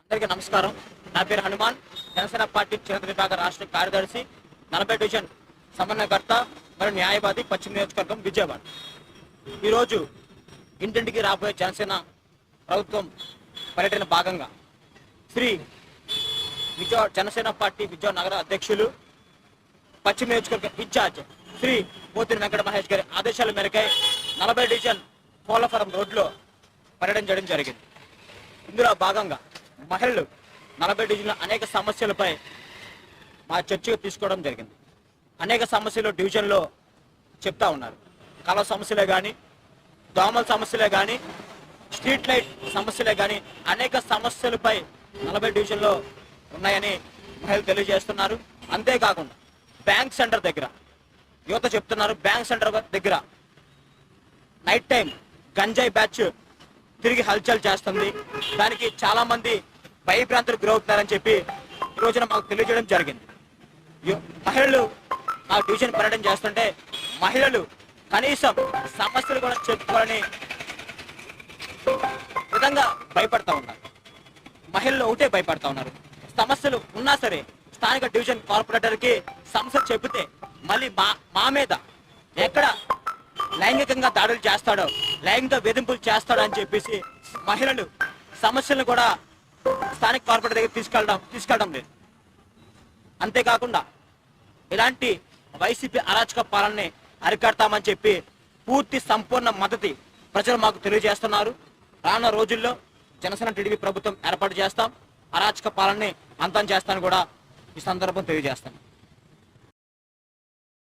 అందరికీ నమస్కారం. నా పేరు హనుమాన్. జనసేన పార్టీ చిరంత విభాగ రాష్ట్ర కార్యదర్శి నలభై డివిజన్ సమన్వయకర్త మరియు న్యాయవాది పశ్చిమ నియోజకవర్గం విజయవాడ. ఈరోజు ఇంటింటికి రాబోయే జనసేన ప్రభుత్వం పర్యటన భాగంగా శ్రీ విజయవాడ జనసేన పార్టీ విజయవాడ నగర అధ్యక్షులు పశ్చిమ నియోజకవర్గం ఇన్ఛార్జ్ శ్రీ పోతిరి వెంకట మహేష్ గారి ఆదేశాల మేరకై నలభై డివిజన్ పోలవరం రోడ్లో పర్యటన చేయడం జరిగింది. ఇందులో భాగంగా మహిళలు నలభై డివిజన్ల అనేక సమస్యలపై మా చర్చకు తీసుకోవడం జరిగింది. అనేక సమస్యలు డివిజన్లో చెప్తా ఉన్నారు. కళ సమస్యలే కానీ దోమల సమస్యలే కానీ స్ట్రీట్ లైట్ సమస్యలే కానీ అనేక సమస్యలపై నలభై డివిజన్లో ఉన్నాయని మహిళలు తెలియజేస్తున్నారు. అంతేకాకుండా బ్యాంక్ సెంటర్ దగ్గర యువత చెప్తున్నారు బ్యాంక్ సెంటర్ దగ్గర. నైట్ టైం గంజాయి బ్యాచ్ తిరిగి హల్చల్ చేస్తుంది. దానికి చాలా మంది భయభ్రాంతులు గురవుతున్నారని చెప్పి ఈ రోజున మాకు తెలియజేయడం జరిగింది. మహిళలు ఆ డివిజన్ పర్యటన చేస్తుంటే మహిళలు కనీసం సమస్యలు కూడా చెప్పుకోవాలని విధంగా భయపడతా ఉన్నారు. మహిళలు ఒకటే భయపడతా ఉన్నారు. సమస్యలు ఉన్నా సరే స్థానిక డివిజన్ కార్పొరేటర్కి సమస్య చెబితే మళ్ళీ మా మా మీద ఎక్కడ లైంగికంగా దాడులు చేస్తాడో లైంగిక వేధింపులు చేస్తాడో అని చెప్పేసి మహిళలు సమస్యలను కూడా స్థానిక కార్పొరేటర్ దగ్గర తీసుకెళ్ళడం తీసుకెళ్ళడం లేదు. అంతేకాకుండా ఇలాంటి వైసీపీ అరాచక పాలనని అరికడతామని చెప్పి పూర్తి సంపూర్ణ మద్దతు ప్రజలు మాకు తెలియజేస్తున్నారు. రానున్న రోజుల్లో జనసేన టీడీపీ ప్రభుత్వం ఏర్పాటు చేస్తాం. అరాచక పాలనని అంతం చేస్తాను కూడా ఈ సందర్భం తెలియజేస్తాను